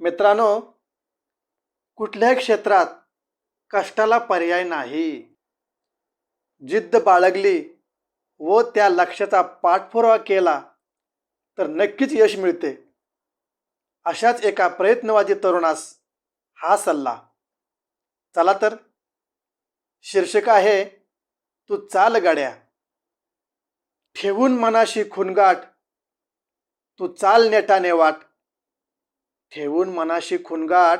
मित्रांनो कुठल्याही क्षेत्रात कष्टाला पर्याय नाही. जिद्द बाळगली व त्या लक्ष्याचा पाठपुरावा केला तर नक्कीच यश मिळते. अशाच एका प्रयत्नवादी तरुणास हा सल्ला. चला तर शीर्षक आहे तू चाल गाड्या. ठेवून मनाशी खुनगाट तू चाल नेटाने वाट. ठेवून मनाशी खुनगाट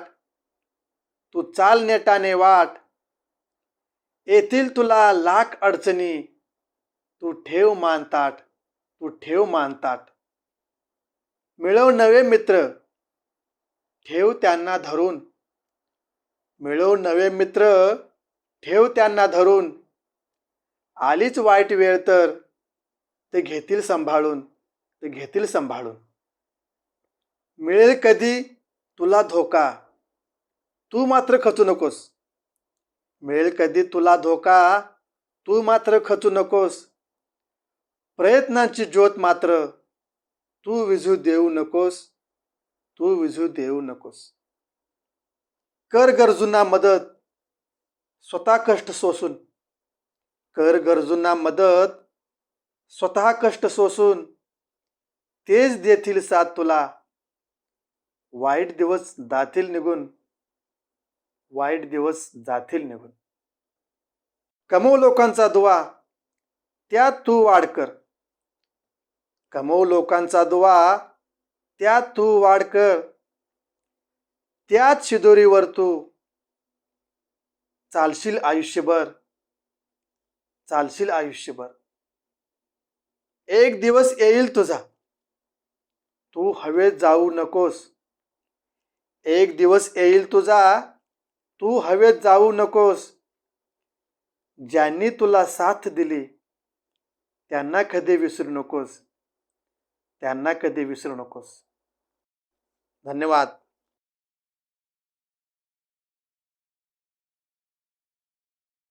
तू चाल नेटाने वाट येथील तुला लाख अडचणी तू ठेव मानताट तू ठेव मानताट मिळव नवे मित्र ठेव त्यांना धरून. मिळव नवे मित्र ठेव त्यांना धरून. आलीच वाईट वेळ तर ते घेतील सांभाळून ते घेतील सांभाळून. मिळेल कधी तुला धोका. तू मात्र खचू नकोस. मिळेल कधी तुला धोका तू मात्र खचू नकोस. प्रयत्नांची ज्योत मात्र तू विझू देऊ नकोस. तू विझू देऊ नकोस. कर गरजूंना मदत स्वतः कष्ट सोसून. कर गरजूंना मदत स्वतः कष्ट सोसून. तेच देतील साथ तुला. वाईट दिवस जातील निघून. वाईट दिवस जातील निघून. कमव लोकांचा दुवा त्यात तू वाढ कर. कमव लोकांचा दुवा त्यात तू वाढ कर. त्याच शिदोरीवर तू चालशील आयुष्यभर. चालशील आयुष्यभर. एक दिवस येईल तुझा. तू हवेत जाऊ नकोस. एक दिवस येईल तुझा तू हवेत जाऊ नकोस. ज्यांनी तुला साथ दिली त्यांना कधी विसरू नकोस. त्यांना कधी विसरू नकोस. धन्यवाद.